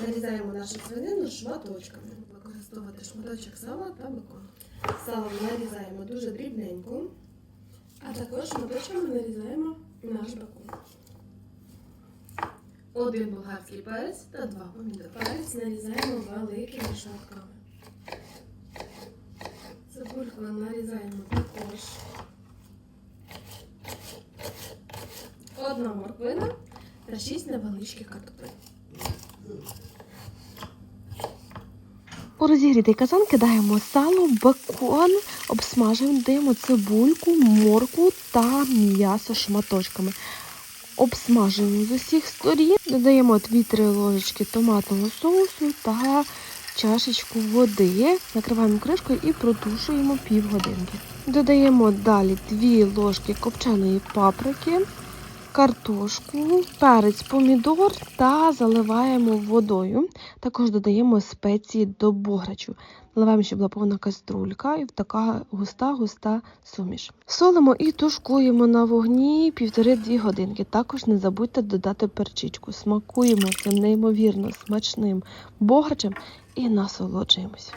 Нарізаємо нашу свинину шматочками. Використовувати шматочок сала та бекон. Сало нарізаємо дуже дрібненько, а також шматочками нарізаємо наш бекон. Один болгарський перець та два помідори. Перець нарізаємо великими шматками. Цибульку нарізаємо також. Одна морквина та шість невеличких картоплин. У розігрітий казан кидаємо сало, бекон, обсмажуємо, цибульку, морку та м'ясо шматочками. Обсмажуємо з усіх сторін, додаємо 2-3 ложечки томатного соусу та чашечку води. Накриваємо кришкою і протушуємо півгодинки. Додаємо далі 2 ложки копченої паприки, картошку, перець, помідор та заливаємо водою. Також додаємо спеції до бограчу. Наливаємо, щоб була повна каструлька і така густа-густа суміш. Солимо і тушкуємо на вогні півтори-дві годинки. Також не забудьте додати перчичку. Смакуємо цим неймовірно смачним бограчем і насолоджуємось.